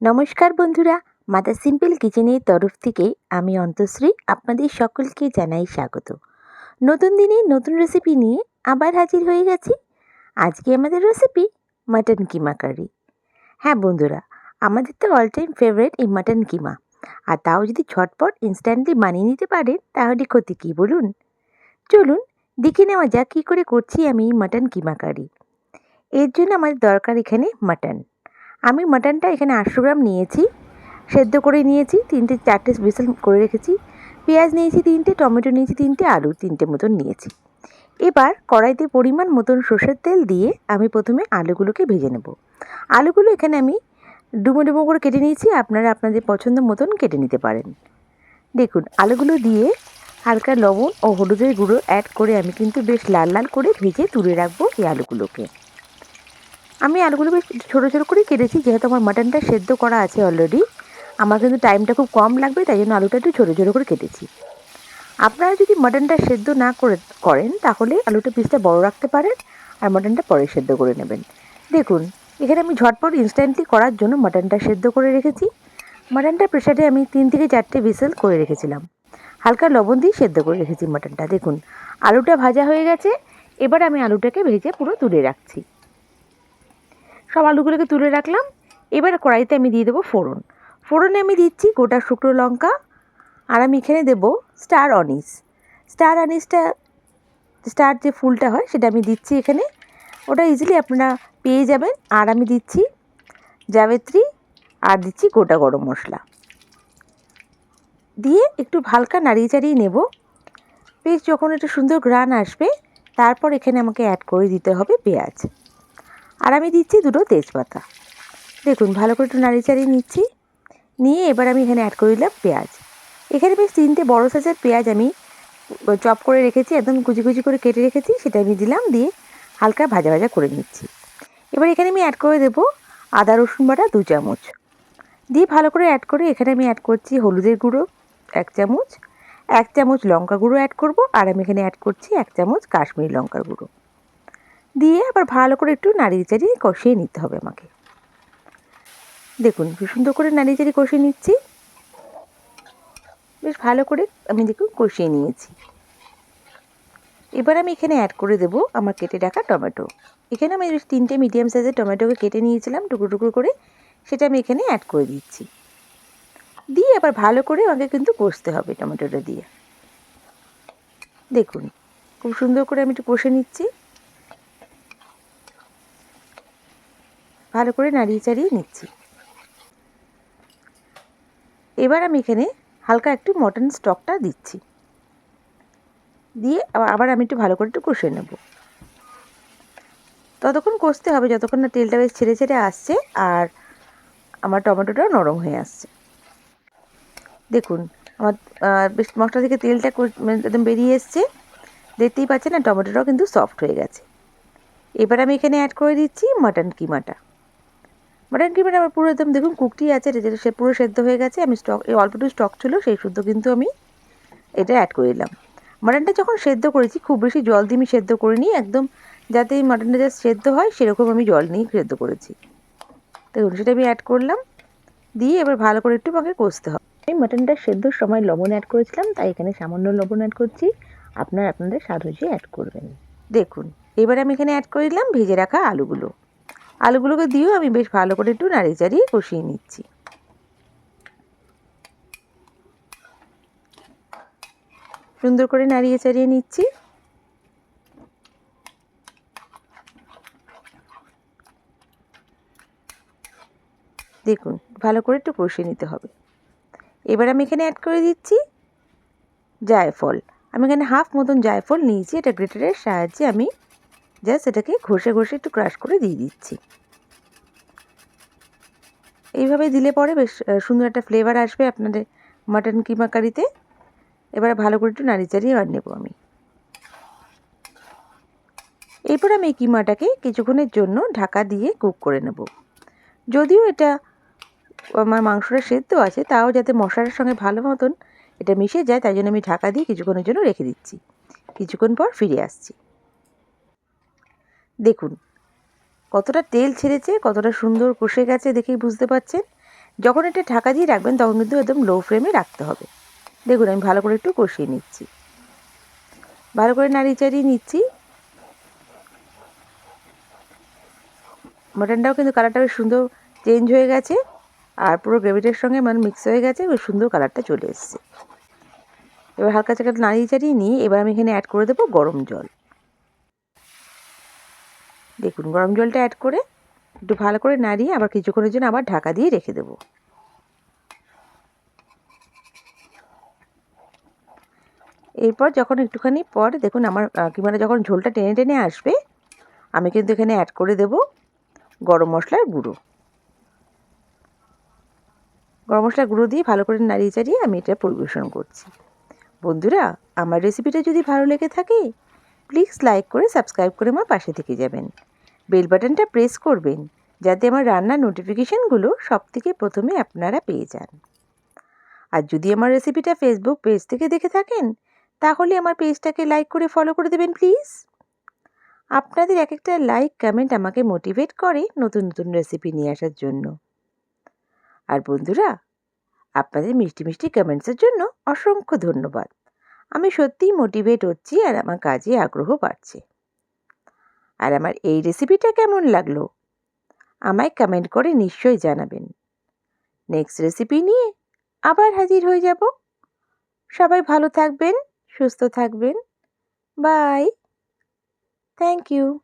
নমস্কার বন্ধুরা, mother simple কিচেনের তরফ থেকে আমি অন্তশ্রী আপনাদের সকলকে জানাই স্বাগত। নতুন দিনে নতুন রেসিপি নিয়ে আবার হাজির হয়ে গেছি। আজকে আমাদের রেসিপি মাটন কিমা কারি হ্যাঁ বন্ধুরা, আমাদের তো অল টাইম ফেভারিট এই মাটন কিমা আর তাও যদি ঝটপট ইনস্ট্যান্টলি বানিয়ে নিতে পারেন, তাহলে ক্ষতি কী বলুন? চলুন, দেখে নেওয়া যাক কী করে করছি আমি এই মাটন কিমা কারি এর জন্য আমাদের দরকার এখানে মাটন আমি মাটনটা এখানে আটশো গ্রাম নিয়েছি, সেদ্ধ করে নিয়েছি, তিনটে চারটে বিসেল করে রেখেছি, পেঁয়াজ নিয়েছি তিনটে, টমেটো নিয়েছি তিনটে, আলু তিনটে মতন নিয়েছি। এবার কড়াইতে পরিমাণ মতন সর্ষের তেল দিয়ে আমি প্রথমে আলুগুলোকে ভেজে নেব। আলুগুলো এখানে আমি ডুমো ডুমো করে কেটে নিয়েছি, আপনারা আপনাদের পছন্দ মতন কেটে নিতে পারেন। দেখুন, আলুগুলো দিয়ে হালকা লবণ ও হলুদের গুঁড়ো অ্যাড করে আমি কিন্তু বেশ লাল লাল করে ভেজে তুলে রাখব এই আলুগুলোকে। আমি আলুগুলো বেশ ছোটো ছোটো করে কেটেছি, যেহেতু আমার মাটনটা সেদ্ধ করা আছে অলরেডি আমার কিন্তু টাইমটা খুব কম লাগবে, তাই জন্য আলুটা একটু ছোটো ছোটো করে কেটেছি। আপনারা যদি মাটনটা সেদ্ধ না করে, করেন, তাহলে আলুটা পিসটা বড় রাখতে পারেন, আর মাটনটা পরে সেদ্ধ করে নেবেন। দেখুন, এখানে আমি ঝটপট ইনস্ট্যান্টলি করার জন্য মাটনটা সেদ্ধ করে রেখেছি। মাটনটা প্রেশারে আমি তিন থেকে চারটে বিসেল করে রেখেছিলাম। হালকা লবণ দিয়ে সেদ্ধ করে রেখেছি মাটনটা দেখুন, আলুটা ভাজা হয়ে গেছে, এবার আমি আলুটাকে ভেজে পুরো তুলে রাখছি। সব আলুগুলোকে তুলে রাখলাম। এবার কড়াইতে আমি দিয়ে দেবো ফোড়ন। ফোড়নে আমি দিচ্ছি গোটা শুকনো লঙ্কা আর আমি এখানে দেবো স্টার অনিস। স্টার অনিসটা, স্টার যে ফুলটা হয় সেটা আমি দিচ্ছি এখানে। ওটা ইজিলি আপনারা পেয়ে যাবেন। আর আমি দিচ্ছি জাবেত্রী আর দিচ্ছি গোটা গরম মশলা। দিয়ে একটু হালকা নাড়িয়ে চাড়িয়ে নেব। বেশ যখন একটু সুন্দর গ্রান আসবে, তারপর এখানে আমাকে অ্যাড করে দিতে হবে পেঁয়াজ। আর আমি দিচ্ছি দুটো তেজপাতা। দেখুন, ভালো করে একটু নাড়ি নিচ্ছি। নিয়ে এবার আমি এখানে অ্যাড করে দিলাম পেঁয়াজ। এখানে বেশ তিনটে বড়ো সাইজের পেঁয়াজ আমি চপ করে রেখেছি, একদম কুচি কুচি করে কেটে রেখেছি, সেটা আমি দিলাম, দিয়ে হালকা ভাজা ভাজা করে নিচ্ছি। এবার এখানে আমি অ্যাড করে দেবো আদা, রসুন বাটা দু চামচ। দিয়ে ভালো করে অ্যাড করে এখানে আমি অ্যাড করছি হলুদের গুঁড়ো এক চামচ এক চামচ লঙ্কা গুঁড়ো অ্যাড করব, আর আমি এখানে অ্যাড করছি এক চামচ কাশ্মীরি লঙ্কার গুঁড়ো। দিয়ে আবার ভালো করে একটু নাড়িয়ে চাড়িয়ে কষিয়ে নিতে হবে আমাকে। দেখুন, কি সুন্দর করে নাড়িয়ে চাড়িয়ে কষিয়ে নিচ্ছি। বেশ ভালো করে আমি দেখুন কষিয়ে নিয়েছি। এবার আমি এখানে অ্যাড করে দেবো আমার কেটে রাখা টমেটো। এখানে আমি তিনটে মিডিয়াম সাইজের টমেটোকে কেটে নিয়েছিলাম, টুকরো টুকরো করে। সেটা আমি এখানে অ্যাড করে দিচ্ছি। দিয়ে আবার ভালো করে আমাকে কিন্তু কষতে হবে টমেটোটা দিয়ে। দেখুন, খুব সুন্দর করে আমি একটু কষে নিচ্ছি। ভালো করে নাড়িয়ে চাড়িয়ে নিচ্ছি। এবার আমি এখানে হালকা একটু মটন স্টকটা দিচ্ছি। দিয়ে আবার আমি একটু ভালো করে একটু কষে নেব। ততক্ষণ কষতে হবে, যতক্ষণ না তেলটা বেশ ছেড়ে ছেড়ে আসছে আর আমার টমেটোটাও নরম হয়ে আসছে। দেখুন, আমার বেশ মশলা থেকে তেলটা একদম বেরিয়ে এসছে। দেখতেই পাচ্ছেন না, টমেটোটাও কিন্তু সফট হয়ে গেছে। এবার আমি এখানে অ্যাড করে দিচ্ছি মাটন কিমাটা মাটন কিমাটা আমার পুরো একদম দেখুন কুকটি আছে যেটা সে পুরো সেদ্ধ হয়ে গেছে, আমি স্টক এই অল্পটু স্টক ছিল, সেই শুদ্ধ কিন্তু আমি এটা অ্যাড করে দিলাম। মাটনটা যখন সেদ্ধ করেছি, খুব বেশি জল দিয়ে আমি সেদ্ধ করিনি, একদম যাতে এই মাটনটা যা সেদ্ধ হয়, সেরকম আমি জল নিয়েই সেদ্ধ করেছি। দেখুন, সেটা আমি অ্যাড করলাম, দিয়ে এবার ভালো করে একটু আমাকে কষতে হবে। আমি মাটনটা সেদ্ধর সময় লবণ অ্যাড করেছিলাম, তাই এখানে সামান্য লবণ অ্যাড করছি। আপনারা আপনাদের স্বাদ অনুযায়ী অ্যাড করবেন। দেখুন, এবার আমি এখানে অ্যাড করে দিলাম, ভেজে রাখা আলুগুলো। আলুগুলোকে দিয়েও আমি বেশ ভালো করে একটু নাড়িয়ে চাড়িয়ে কষিয়ে নিচ্ছি। সুন্দর করে নাড়িয়ে চাড়িয়ে নিচ্ছি। দেখুন, ভালো করে একটু কষিয়ে নিতে হবে। এবার আমি এখানে অ্যাড করে দিচ্ছি জায়ফল। আমি এখানে হাফ মতন জায়ফল নিয়েছি, এটা গ্রেটারের সাহায্যে আমি জাস্ট এটাকে ঘষে ঘষে একটু ক্রাশ করে দিয়ে দিচ্ছি। এইভাবে দিলে পরে বেশ সুন্দর একটা ফ্লেভার আসবে আপনাদের মাটন কিমা কারিতে এবারে ভালো করে একটু নাড়ি চাড়িয়ে আর নেব আমি। এরপর আমি এই কিমাটাকে কিছুক্ষণের জন্য ঢাকা দিয়ে কুক করে নেব। যদিও এটা আমার মাংসটা সেদ্ধ আছে, তাও যাতে মশলার সঙ্গে ভালো মতন এটা মিশে যায়, তাই জন্য আমি ঢাকা দিয়ে কিছুক্ষণের জন্য রেখে দিচ্ছি। কিছুক্ষণ পর ফিরে আসছি। দেখুন, কতটা তেল ছেড়েছে, কতটা সুন্দর কষে গেছে দেখেই বুঝতে পারছেন যখন এটা ঢাকা দিয়ে রাখবেন, তখন কিন্তু একদম লো ফ্লেমে রাখতে হবে। দেখুন, আমি ভালো করে একটু কষিয়ে নিচ্ছি। ভালো করে নাড়িয়ে চাড়িয়ে নিচ্ছি। মাটনটাও কিন্তু কালারটা বেশ সুন্দর চেঞ্জ হয়ে গেছে আর পুরো গ্রেভিটার সঙ্গে মানে মিক্স হয়ে গেছে, বেশ সুন্দর কালারটা চলে এসছে। এবার হালকা চাকা নাড়িয়ে চাড়িয়ে নিয়ে এবার আমি এখানে অ্যাড করে দেবো গরম জল। দেখুন, গরম জলটা অ্যাড করে একটু ভালো করে নাড়িয়ে আবার কিছুক্ষণের জন্য আবার ঢাকা দিয়ে রেখে দেবো। এরপর যখন একটুখানি পর, দেখুন আমার কিমাটা যখন ঝোলটা টেনে টেনে আসবে, আমি কিন্তু এখানে অ্যাড করে দেব গরম মশলার গুঁড়ো। গরম মশলার গুঁড়ো দিয়ে ভালো করে নাড়িয়ে চাড়িয়ে আমি এটা পরিবেশন করছি। বন্ধুরা, আমার রেসিপিটা যদি ভালো লেগে থাকে প্লিজ লাইক করে সাবস্ক্রাইব করে আমার পাশে থেকে যাবেন। বেল বাটনটা প্রেস করবেন, যাতে আমার রান্নার নোটিফিকেশানগুলো সব থেকে প্রথমে আপনারা পেয়ে যান। আর যদি আমার রেসিপিটা ফেসবুক পেজ থেকে দেখে থাকেন, তাহলে আমার পেজটাকে লাইক করে ফলো করে দেবেন প্লিজ আপনাদের এক একটা লাইক কমেন্ট আমাকে মোটিভেট করে নতুন নতুন রেসিপি নিয়ে আসার জন্য। আর বন্ধুরা, আপনাদের মিষ্টি মিষ্টি কমেন্টসের জন্য অসংখ্য ধন্যবাদ। আমি সত্যিই মোটিভেট হচ্ছি আর আমার কাজে আগ্রহ বাড়ছে। আর আমার এই রেসিপিটা কেমন লাগল? আমায় কমেন্ট করে নিশ্চয়ই জানাবেন। নেক্সট রেসিপি নিয়ে আবার হাজির হয়ে যাব। সবাই ভালো থাকবেন, সুস্থ থাকবেন। Bye thank you